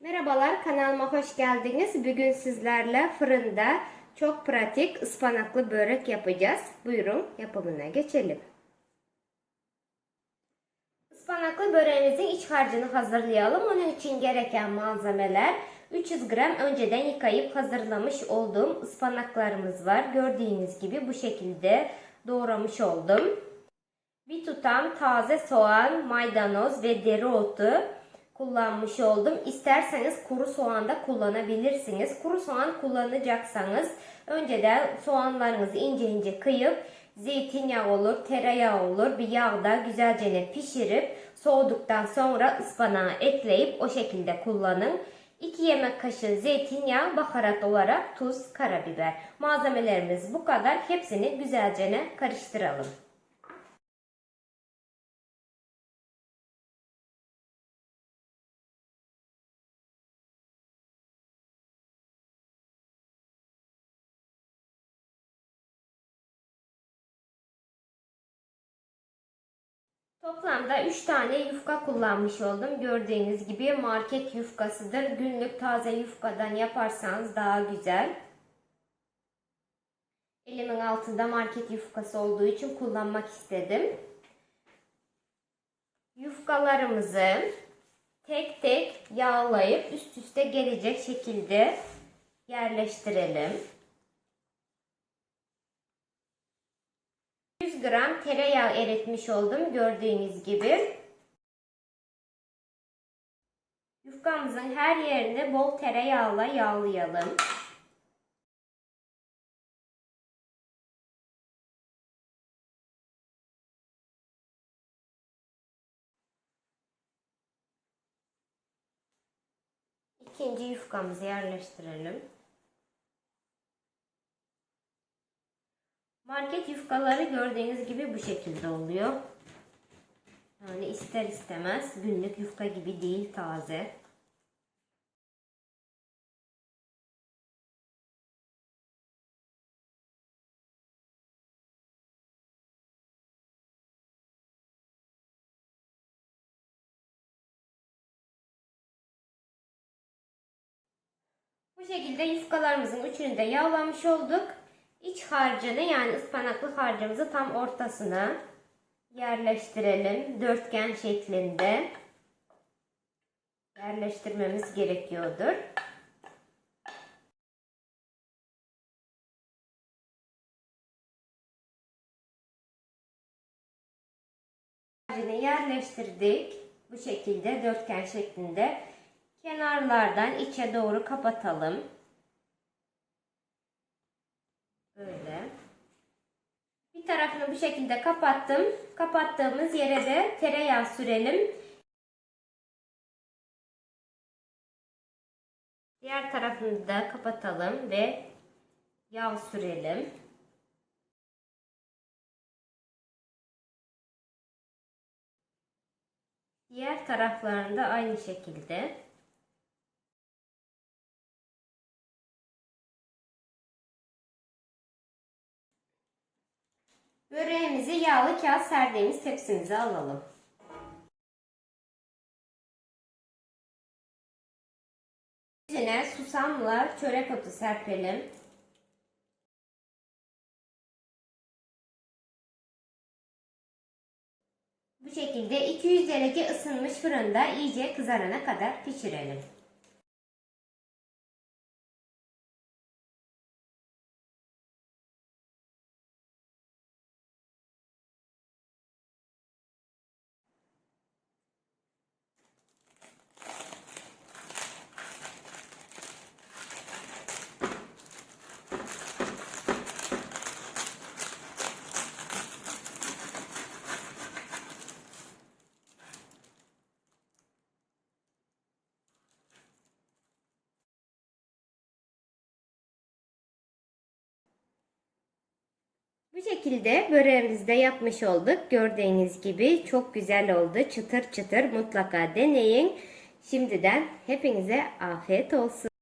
Merhabalar kanalıma hoş geldiniz. Bugün sizlerle fırında çok pratik ıspanaklı börek yapacağız. Buyurun yapımına geçelim. Ispanaklı böreğimizin iç harcını hazırlayalım. Onun için gereken malzemeler 300 gram önceden yıkayıp hazırlamış olduğum ıspanaklarımız var. Gördüğünüz gibi bu şekilde doğramış oldum. Bir tutam taze soğan, maydanoz ve dereotu kullanmış oldum. İsterseniz kuru soğan da kullanabilirsiniz. Kuru soğan kullanacaksanız önceden soğanlarınızı ince ince kıyıp zeytinyağı olur, tereyağı olur bir yağda güzelce pişirip soğuduktan sonra ıspanağı ekleyip o şekilde kullanın. 2 yemek kaşığı zeytinyağı, baharat olarak tuz, karabiber. Malzemelerimiz bu kadar. Hepsini güzelce karıştıralım. Toplamda 3 tane yufka kullanmış oldum. Gördüğünüz gibi market yufkasıdır. Günlük taze yufkadan yaparsanız daha güzel. Elimin altında market yufkası olduğu için kullanmak istedim. Yufkalarımızı tek tek yağlayıp üst üste gelecek şekilde yerleştirelim. Gram tereyağı eritmiş oldum gördüğünüz gibi. Yufkamızın her yerini bol tereyağla yağlayalım. İkinci yufkamızı yerleştirelim. Market yufkaları gördüğünüz gibi bu şekilde oluyor. Yani ister istemez günlük yufka gibi değil taze. Bu şekilde yufkalarımızın üçünü de yağlamış olduk. İç harcını yani ıspanaklı harcımızı tam ortasına yerleştirelim. Dörtgen şeklinde yerleştirmemiz gerekiyordur. Harcını yerleştirdik. Bu şekilde dörtgen şeklinde. Kenarlardan içe doğru kapatalım. Böyle. Bir tarafını bu şekilde kapattım. Kapattığımız yere de tereyağı sürelim. Diğer tarafını da kapatalım ve yağ sürelim. Diğer taraflarını da aynı şekilde. Böreğimizi yağlı kağıt serdiğimiz tepsimize alalım. İçine susamla çörek otu serpelim. Bu şekilde 200 derece ısınmış fırında iyice kızarana kadar pişirelim. Bu şekilde böreğimizi de yapmış olduk. Gördüğünüz gibi çok güzel oldu. Çıtır çıtır mutlaka deneyin. Şimdiden hepinize afiyet olsun.